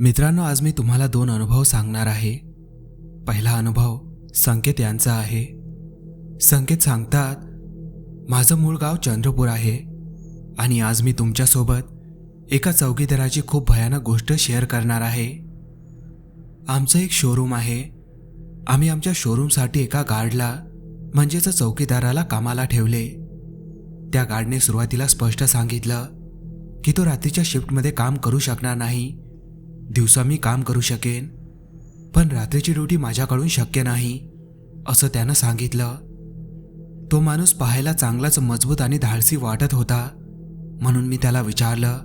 मित्रांनो आज मी तुम्हाला दोन अनुभव सांगणार आहे. पहिला अनुभव संकेत यांचा आहे. संकेत सांगतात माझं मूळ गाव चंद्रपूर आहे आणि आज मी तुमच्यासोबत एका चौकीदाराची खूप भयानक गोष्ट शेअर करणार आहे. आमचं एक शोरूम आहे. आम्ही आमच्या शोरूमसाठी एका गार्डला म्हणजेच चौकीदाराला कामाला ठेवले. त्या गार्डने सुरुवातीला स्पष्ट सांगितलं की तो रात्रीच्या शिफ्टमध्ये काम करू शकणार नाही. दिवसा मी काम करू शकेन पण रात्रीची ड्युटी माझ्याकडून शक्य नाही असं त्यानं सांगितलं. तो माणूस पाहायला चांगलाच मजबूत आणि धाडसी वाटत होता म्हणून मी त्याला विचारलं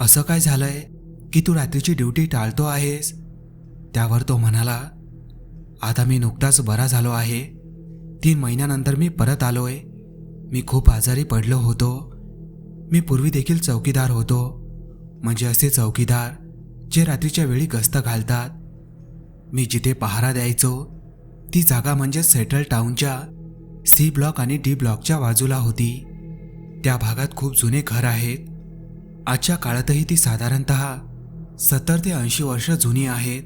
असं काय झालंय की तू रात्रीची ड्युटी टाळतो आहेस? त्यावर तो म्हणाला आता मी नुकताच बरा झालो आहे. तीन महिन्यानंतर मी परत आलोय. मी खूप आजारी पडलो होतो. मी पूर्वी देखील चौकीदार होतो. म्हणजे असे चौकीदार जे रात्रीच्या वेळी गस्त घालतात. मी जिथे पहारा द्यायचो ती जागा म्हणजे सेटल टाऊनच्या सी ब्लॉक आणि डी ब्लॉकच्या बाजूला होती. त्या भागात खूप जुने घर आहेत. आजच्या काळातही ती साधारणत सत्तर ते ऐंशी वर्ष जुनी आहेत.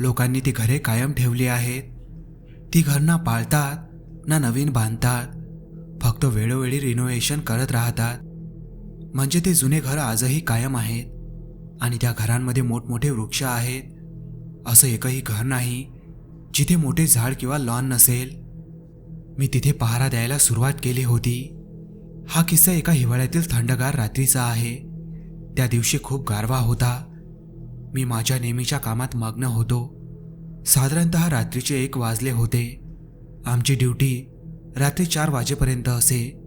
लोकांनी ती घरे कायम ठेवली आहेत. ती घर ना पाळतात ना नवीन बांधतात. फक्त वेळोवेळी रिनोव्हेशन करत राहतात. म्हणजे ते जुने घर आजही कायम आहेत. आणि त्या घरांमध्ये मोठमोठे वृक्ष आहेत. असं एकही घर नाही जिथे मोठे झाड किंवा लॉन नसेल. मी तिथे पहारा द्यायला सुरुवात केली होती. हा किस्सा एका हिवाळ्यातील थंडगार रात्रीचा आहे. त्या दिवशी खूप गारवा होता. मी माझ्या नेहमीच्या कामात मग्न होतो. साधारणत रात्रीचे एक वाजले होते. आमची ड्युटी रात्री चार वाजेपर्यंत असे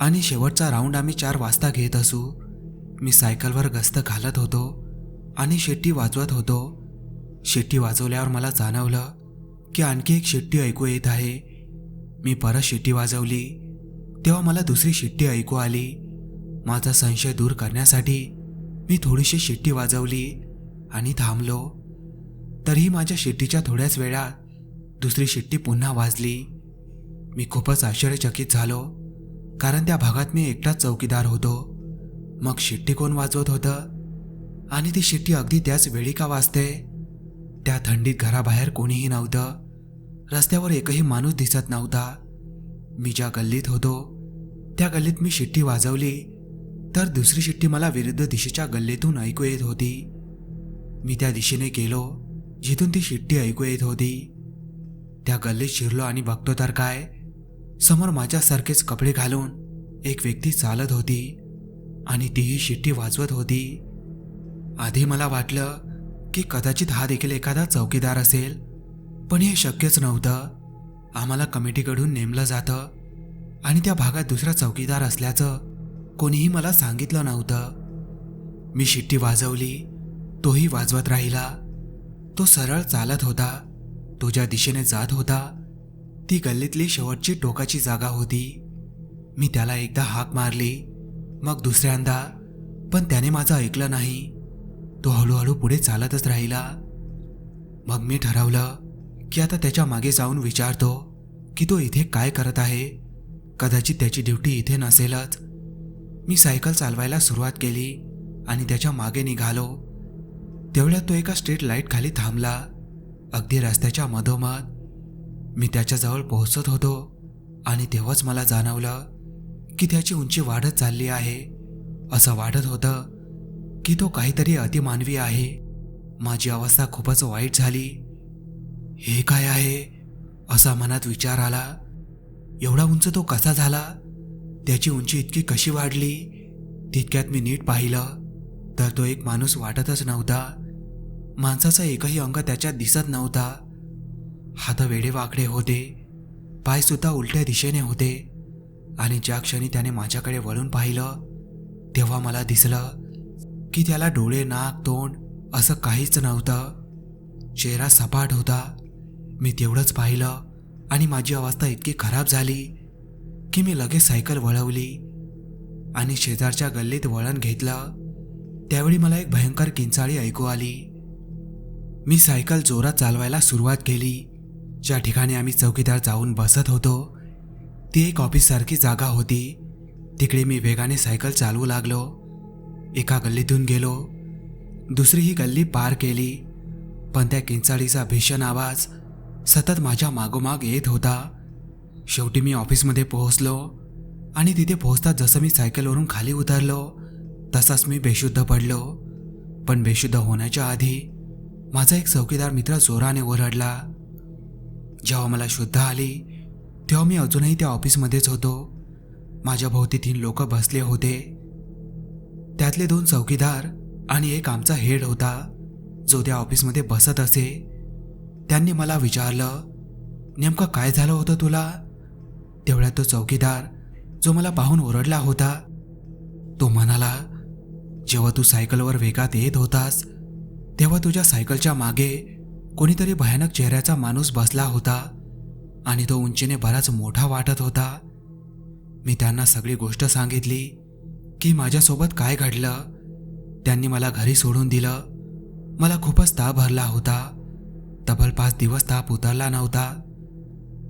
आणि शेवटचा राऊंड आम्ही चार वाजता घेत असू. मी सायकलवर गस्त घालत होतो आणि शेट्टी वाजवत होतो. शेट्टी वाजवल्यावर मला जाणवलं की आणखी एक शेट्टी ऐकू येत आहे. मी परत शेट्टी वाजवली. तेव्हा मला दुसरी शिट्टी ऐकू आली. माझा संशय दूर करण्यासाठी मी थोडीशी शेट्टी वाजवली. आणि थांबलो. तरीही माझ्या शिट्टीच्या थोड्याच वेळात दुसरी शिट्टी पुन्हा वाजली. मी खूपच आश्चर्यचकित झालो कारण त्या भागात मी एकटाच चौकीदार होतो. मग शिट्टी कोण वाजवत होतं? आणि ती शिट्टी अगदी त्याच वेळी का वाजते? त्या थंडीत घराबाहेर कोणीही नव्हतं. रस्त्यावर एकही माणूस दिसत नव्हता. मी ज्या गल्लीत होतो त्या गल्लीत मी शिट्टी वाजवली तर दुसरी शिट्टी मला विरुद्ध दिशेच्या गल्लीतून ऐकू येत होती. मी त्या दिशेने गेलो जिथून ती शिट्टी ऐकू येत होती. त्या गल्लीत शिरलो आणि बघतो तर काय समोर माझ्यासारखेच कपडे घालून एक व्यक्ती चालत होती आणि तीही शिट्टी वाजवत होती. आधी मला वाटलं की कदाचित हा देखील एखादा चौकीदार असेल पण हे शक्यच नव्हतं. आम्हाला कमिटीकडून नेमलं जातं आणि त्या भागात दुसरा चौकीदार असल्याचं कोणीही मला सांगितलं नव्हतं. मी शिट्टी वाजवली तोही वाजवत राहिला. तो सरळ चालत होता. तो ज्या दिशेने जात होता. ती गल्लीतली शेवटची टोकाची जागा होती. मी त्याला एकदा हाक मारली. मग दुसऱ्यांदा. पण त्याने माझं ऐकलं नाही. तो हळूहळू पुढे चालतच राहिला. मग मी ठरवलं की आता त्याच्यामागे जाऊन विचारतो की तो इथे काय करत आहे? कदाचित त्याची ड्युटी इथे नसेलच. मी सायकल चालवायला सुरुवात केली आणि त्याच्यामागे निघालो. तेवढ्यात तो एका स्ट्रीट लाइट खाली थांबला. अगदी रस्त्याच्या मधोमध. मी त्याच्याजवळ पोहोचत होतो आणि तेव्हाच मला जाणवलं की त्याची उंची वाढत चालली आहे. असं वाटत होतं की तो काहीतरी अतिमानवी आहे. माझी अवस्था खूपच वाईट झाली. हे काय आहे? असा मनात विचार आला. एवढा उंच तो कसा झाला? त्याची उंची इतकी कशी वाढली? तितक्यात मी नीट पाहिलं. तर तो एक माणूस वाटतच नव्हता. माणसाचा एकही अंग त्याच्यात दिसत नव्हता. हात वेडे वाकडे होते. पायसुद्धा उलट्या दिशेने होते. आणि ज्या क्षणी त्याने माझ्याकडे वळून पाहिलं तेव्हा मला दिसलं की त्याला डोळे नाक तोंड असं काहीच नव्हतं. चेहरा सपाट होता. मी तेवढंच पाहिलं आणि माझी अवस्था इतकी खराब झाली की मी लगेच सायकल वळवली आणि शेजारच्या गल्लीत वळण घेतलं. त्यावेळी मला एक भयंकर किंचाळी ऐकू आली. मी सायकल जोरात चालवायला सुरुवात केली. ज्या ठिकाणी आम्ही चौकीदार जाऊन बसत होतो ती एक ऑफिससारखी जागा होती. तिकडे मी वेगाने सायकल चालवू लागलो. एका गल्लीतून गेलो. दुसरी ही गल्ली पार केली. पण त्या किंचाळीचा भीषण आवाज सतत माझ्या मागोमाग येत होता. शेवटी मी ऑफिसमध्ये पोहोचलो आणि तिथे पोहोचता जसं मी सायकलवरून खाली उतरलो तसाच मी बेशुद्ध पडलो. पण बेशुद्ध होण्याच्या आधी माझा एक चौकीदार मित्र जोराने ओरडला. जेव्हा मला शुद्ध आली तेव्हा मी अजूनही त्या ऑफिसमध्येच होतो. माझ्या भोवती तीन लोक बसले होते. त्यातले दोन चौकीदार आणि एक आमचा हेड होता जो त्या ऑफिसमध्ये बसत असे. त्यांनी मला विचारलं नेमकं काय झालं होतं तुला? तेवढ्यात तो चौकीदार जो मला पाहून ओरडला होता तो म्हणाला जेव्हा तू सायकलवर वेगात येत होतास तेव्हा तुझ्या सायकलच्या मागे कोणीतरी भयानक चेहऱ्याचा माणूस बसला होता आणि तो उंचीने बराच मोठा वाटत होता. मी त्यांना सगळी गोष्ट सांगितली की माझ्यासोबत काय घडलं. त्यांनी मला घरी सोडून दिलं. मला खूपच ताप भरला होता. तब्बल पाच दिवस ताप उतरला नव्हता.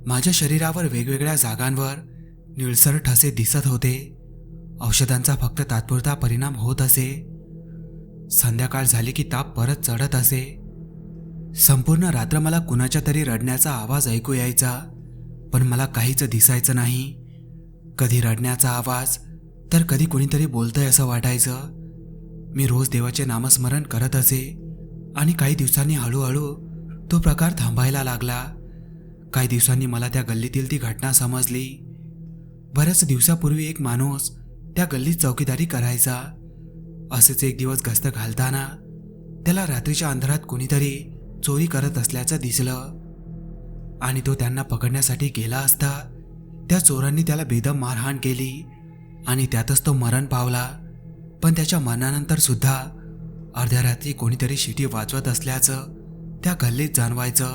माझ्या शरीरावर वेगवेगळ्या जागांवर निळसर ठसे दिसत होते. औषधांचा फक्त तात्पुरता परिणाम होत असे. संध्याकाळ झाली की ताप परत चढत असे. संपूर्ण रात्र मला कुणाच्या तरी रडण्याचा आवाज ऐकू यायचा पण मला काहीच दिसायचं नाही. कधी रडण्याचा आवाज तर कधी कुणीतरी बोलतंय असं वाटायचं. मी रोज देवाचे नामस्मरण करत असे आणि काही दिवसांनी हळूहळू तो प्रकार थांबायला लागला. काही दिवसांनी मला त्या गल्लीतील ती घटना समजली. बऱ्याच दिवसापूर्वी एक माणूस त्या गल्लीत चौकीदारी करायचा. असेच एक दिवस गस्त घालताना त्याला रात्रीच्या अंधारात कोणीतरी चोरी करत असल्याचं दिसलं. आणि तो त्यांना पकडण्यासाठी गेला असता त्या चोरांनी त्याला बेदम मारहाण केली आणि त्यातच तो मरण पावला. पण त्याच्या मरणानंतर सुद्धा अर्ध्या रात्री कोणीतरी शिटी वाजवत असल्याचं त्या गल्लीत जाणवायचं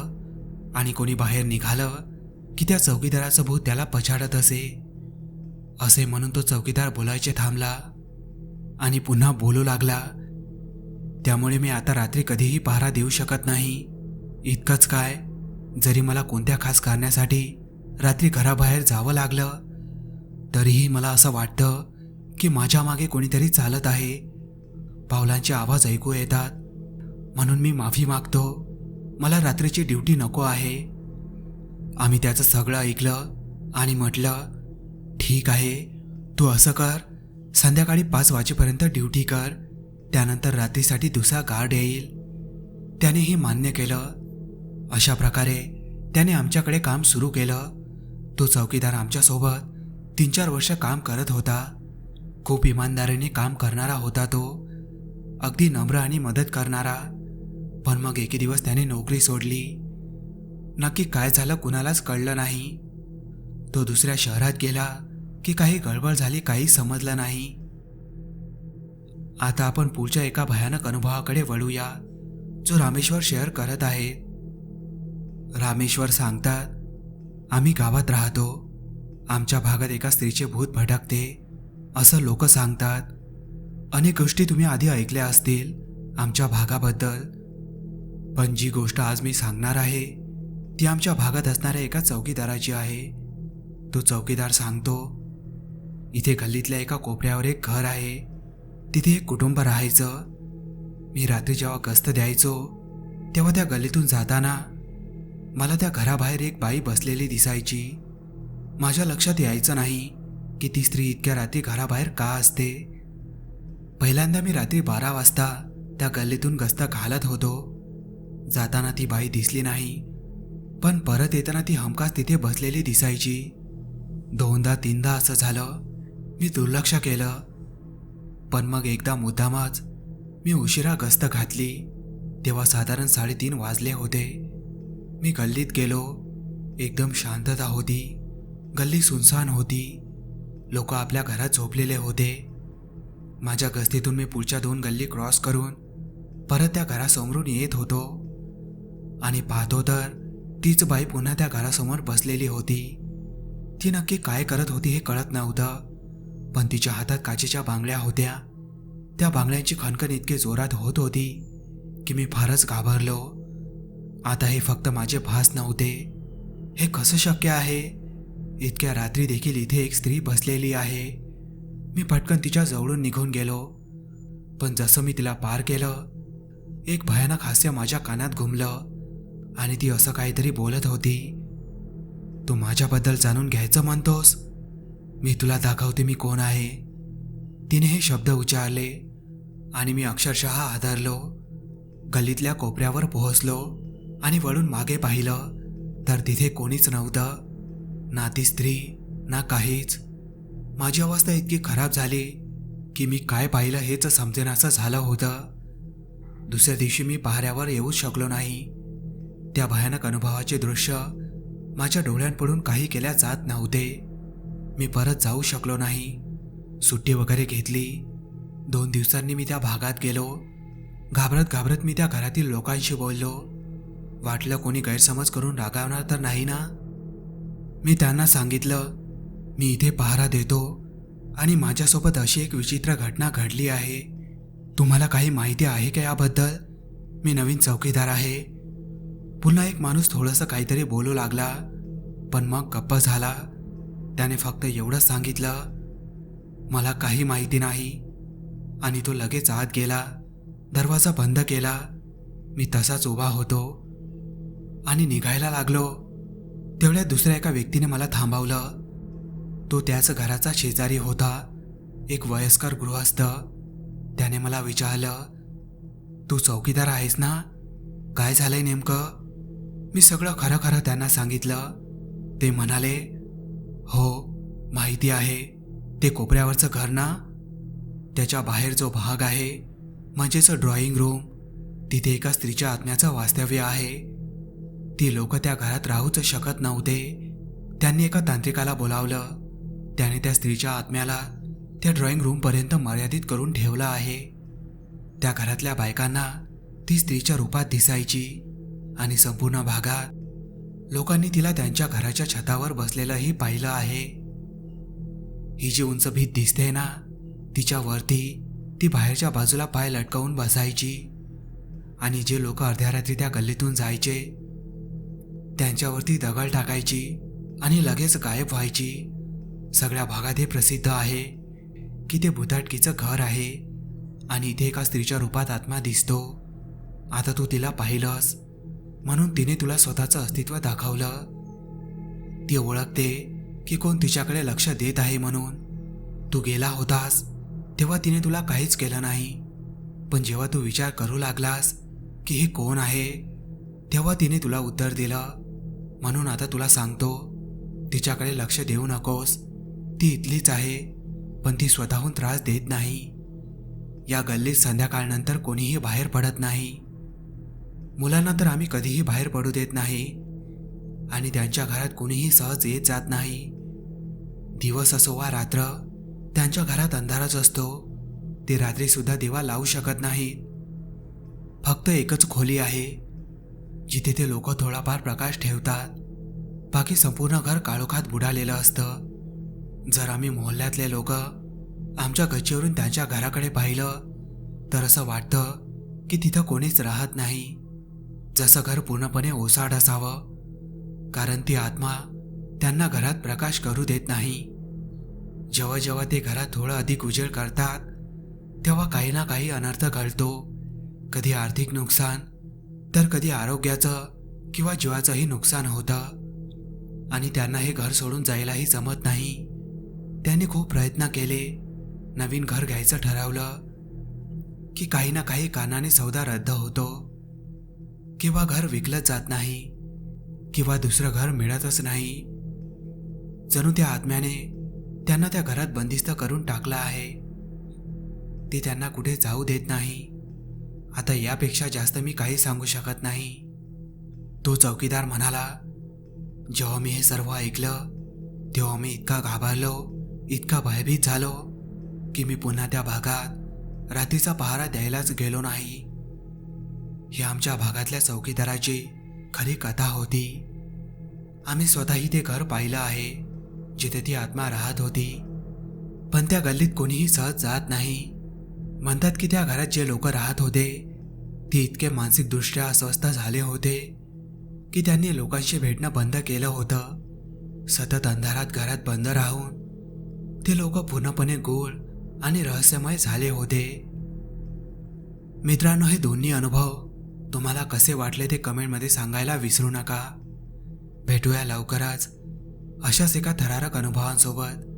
आणि कोणी बाहेर निघालं की त्या चौकीदाराचं भूत त्याला पछाडत असे. असे म्हणून तो चौकीदार बोलायचे थांबला. आणि पुन्हा बोलू लागला त्यामुळे मी आता रात्री कधीही पहारा देऊ शकत नाही. इतकंच काय जरी मला कोणत्या खास कारणासाठी रात्री घराबाहेर जावं लागलं तरीही मला असं वाटतं की माझ्या मागे कोणीतरी चालत आहे. पावलांचे आवाज ऐकू येतात. म्हणून मी माफी मागतो. मला रात्रीची ड्युटी नको आहे. आम्ही त्याचं सगळं ऐकलं आणि म्हटलं ठीक आहे तू असं कर. संध्याकाळी पाच वाजेपर्यंत ड्युटी कर. त्यानंतर रात्रीसाठी दुसरा गार्ड येईल. त्याने हे मान्य केलं. अशा प्रकारे त्याने आमच्याकडे काम सुरू केलं. तो चौकीदार आमच्यासोबत तीन चार वर्ष काम करत होता. खूप इमानदारीने काम करणारा होता तो. अगदी नम्र आणि मदत करणारा. पण मग एके दिवस त्याने नोकरी सोडली. नक्की काय झालं कुणालाच कळलं नाही. तो दुसऱ्या शहरात गेला. की काही गडबड झाली काही समजलं नाही. आता आपण पुढच्या एका भयानक अनुभवाकडे वळूया जो रामेश्वर शेअर करत आहे. रामेश्वर सांगतात आम्ही गावात राहतो. आमच्या भागात एका स्त्रीचे भूत भटकते असं लोक सांगतात. अनेक गोष्टी तुम्ही आधी ऐकल्या असतील आमच्या भागाबद्दल. पण जी गोष्ट आज मी सांगणार आहे ती आमच्या भागात असणाऱ्या एका चौकीदाराची आहे. तो चौकीदार सांगतो इथे गल्लीतल्या एका कोपऱ्यावर एक घर आहे. तिथे एक कुटुंब राहायचं. मी रात्री जेव्हा गस्त द्यायचो तेव्हा त्या गल्लीतून जाताना मला त्या घराबाहेर एक बाई बसलेली दिसायची. माझ्या लक्षात यायचं नाही की ती स्त्री इतक्या रात्री घराबाहेर का असते. पहिल्यांदा मी रात्री बारा वाजता त्या गल्लीतून गस्त घालत होतो. जाताना ती बाई दिसली नाही पण परत येताना ती हमखास तिथे बसलेली दिसायची. दोनदा तीनदा असं झालं. मी दुर्लक्ष केलं. पण मग एकदा मुद्दामच मी उशिरा गस्त घातली. तेव्हा साधारण साडेतीन वाजले होते. मी गल्लीत गेलो. एकदम शांतता होती. गल्ली सुनसान होती. लोक आपल्या घरात झोपलेले होते. माझ्या गस्तीतून मी पुढच्या दोन गल्ली क्रॉस करून परत त्या घरासमोरून येत होतो. आणि पाहतो तर तीच बाई पुन्हा त्या घरासमोर बसलेली होती. ती नक्की काय करत होती हे कळत नव्हतं. पण तिच्या हातात काचेच्या बांगड्या होत्या. त्या बांगड्यांची खणखण इतकी जोरात होत होती की मी फारच घाबरलो. आता हे फक्त माझे भास नव्हते. हे कसं शक्य आहे? इतक्या रात्री देखील इथे एक स्त्री बसलेली आहे. मी पटकन तिच्या जवळून निघून गेलो. पण जसं मी तिला पार केलं एक भयानक हास्य माझ्या कानात घुमलं आणि ती असं काहीतरी बोलत होती. तू माझ्याबद्दल जाणून घ्यायचं म्हणतोस? मी तुला दाखवते मी कोण आहे. तिने हे शब्द उच्चारले आणि मी अक्षरशः आधारलो. गल्लीतल्या कोपऱ्यावर पोहोचलो आणि वळून मागे पाहिलं तर तिथे कोणीच नव्हतं. ना ती स्त्री ना काहीच. माझी अवस्था इतकी खराब झाली की मी काय पाहिलं हेच समजेनासं झालं होतं. दुसऱ्या दिवशी मी पहाऱ्यावर येऊच शकलो नाही. त्या भयानक अनुभवाचे दृश्य माझ्या डोळ्यांपडून काही केल्या जात नव्हते. मी परत जाऊ शकलो नाही. सुट्टी वगैरे घेतली. दोन दिवसांनी मी त्या भागात गेलो. घाबरत घाबरत मी त्या घरातील लोकांशी बोललो. वाटलं कोणी गैरसमज करून रागावणार तर नाही ना? मी त्यांना सांगितलं मी इथे पहारा देतो आणि माझ्यासोबत अशी एक विचित्र घटना घडली आहे. तुम्हाला काही माहिती आहे का याबद्दल? मी नवीन चौकीदार आहे. पुन्हा एक माणूस थोडंसं काहीतरी बोलू लागला पण मग गप्प झाला. त्याने फक्त एवढंच सांगितलं मला काही माहिती नाही. आणि तो लगेच आत गेला दरवाजा बंद केला. मी तसाच उभा होतो आणि निघायला लागलो. तेवढ्या दुसऱ्या एका व्यक्तीने मला थांबवलं. तो त्याच घराचा शेजारी होता एक वयस्कर गृहस्थ. त्याने मला विचारलं तू चौकीदार आहेस ना? काय झालंय नेमकं? मी सगळं खरं खरं त्यांना सांगितलं. ते म्हणाले हो माहिती आहे. ते कोपऱ्यावरचं घर ना? त्याच्या बाहेर जो भाग आहे म्हणजेच ड्रॉइंग रूम तिथे एका स्त्रीच्या आत्म्याचं वास्तव्य आहे. ती लोक त्या घरात राहूच शकत नव्हते. त्यांनी एका तांत्रिकाला बोलावलं. त्याने त्या स्त्रीच्या आत्म्याला त्या ड्रॉइंग रूमपर्यंत मर्यादित करून ठेवलं आहे. त्या घरातल्या बायकांना ती स्त्रीच्या रूपात दिसायची आणि संपूर्ण भागात लोकांनी तिला त्यांच्या घराच्या छतावर बसलेलंही पाहिलं आहे. ही जी उंच भीत दिसते ना तिच्या वरती ती बाहेरच्या बाजूला पाय लटकवून बसायची. आणि जे लोक अर्ध्या रात्री त्या गल्लीतून जायचे त्यांच्यावरती दगड टाकायची आणि लगेच गायब व्हायची. सगळ्या भागात हे प्रसिद्ध आहे की ते भुताटकीचं घर आहे आणि इथे एका स्त्रीच्या रूपात आत्मा दिसतो. आता तू तिला पाहिलंस. म्हणून तिने तुला स्वतःचं अस्तित्व दाखवलं. ती ओळखते की कोण तिच्याकडे लक्ष देत आहे म्हणून. तू गेला होतास तेव्हा तिने तुला काहीच केलं नाही. पण जेव्हा तू विचार करू लागलास की हे कोण आहे तेव्हा तिने तुला उत्तर दिलं. म्हणून आता तुला सांगतो तिच्याकडे लक्ष देऊ नकोस. ती इथलीच आहे पण ती स्वतःहून त्रास देत नाही. या गल्लीत संध्याकाळनंतर कोणीही बाहेर पडत नाही. मुलांना तर आम्ही कधीही बाहेर पडू देत नाही. आणि त्यांच्या घरात कोणीही सहज येत जात नाही. दिवस असो वा रात्र त्यांच्या घरात अंधारच असतो. ते रात्री सुद्धा दिवा लावू शकत नाहीत. फक्त एकच खोली आहे जिथे ते लोक थोडाफार प्रकाश ठेवतात. बाकी संपूर्ण घर काळोखात बुडालेलं असतं. जर आम्ही मोहल्ल्यातले लोक आमच्या गच्चीवरून त्यांच्या घराकडे पाहिलं तर असं वाटतं की तिथं कोणीच राहत नाही. जसं घर पूर्णपणे ओसाड असावं कारण ती आत्मा त्यांना घरात प्रकाश करू देत नाही. जेव्हा जेव्हा ते घरात थोडं अधिक उजेड करतात तेव्हा काही ना काही अनर्थ घडतो. कधी आर्थिक नुकसान तर कधी आरोग्याचं किंवा जीवाचंही नुकसान होतं. आणि त्यांना हे घर सोडून जायलाही जमत नाही. त्यांनी खूप प्रयत्न केले नवीन घर घ्यायचं ठरवलं की काही ना काही कारणाने सौदा रद्द होतो. किंवा घर विकलं जात नाही किंवा दुसरं घर मिळतच नाही. जणू त्या आत्म्याने त्यांना त्या घरात बंदिस्त करून टाकलं आहे. ते त्यांना कुठे जाऊ देत नाही. आता यापेक्षा जास्त मी काही सांगू शकत नाही. तो चौकीदार म्हणाला जेव्हा मी हे सर्व ऐकलं तेव्हा मी इतका घाबरलो इतका भयभीत झालो की मी पुन्हा त्या भागात रात्रीचा पहारा द्यायलाच गेलो नाही. ही आमच्या भागातल्या चौकीदाराची खरी कथा होती. आम्ही स्वतःही ते घर पाहिलं आहे जिथे ती आत्मा राहत होती. पण त्या गल्लीत कोणीही सहज जात नाही. म्हणतात की त्या घरात जे लोक राहत होते ते इतके मानसिकदृष्ट्या अस्वस्थ झाले होते की त्यांनी लोकांशी भेटणं बंद केलं होतं. सतत अंधारात घरात बंद राहून ते लोक पूर्णपणे गोल आणि रहस्यमय झाले होते. मित्रांनो हे दोन्ही अनुभव तुम्हाला कसे वाटले ते कमेंटमध्ये सांगायला विसरू नका. भेटूया लवकरच. अशाच एका थरारक अनुभवांसोबत.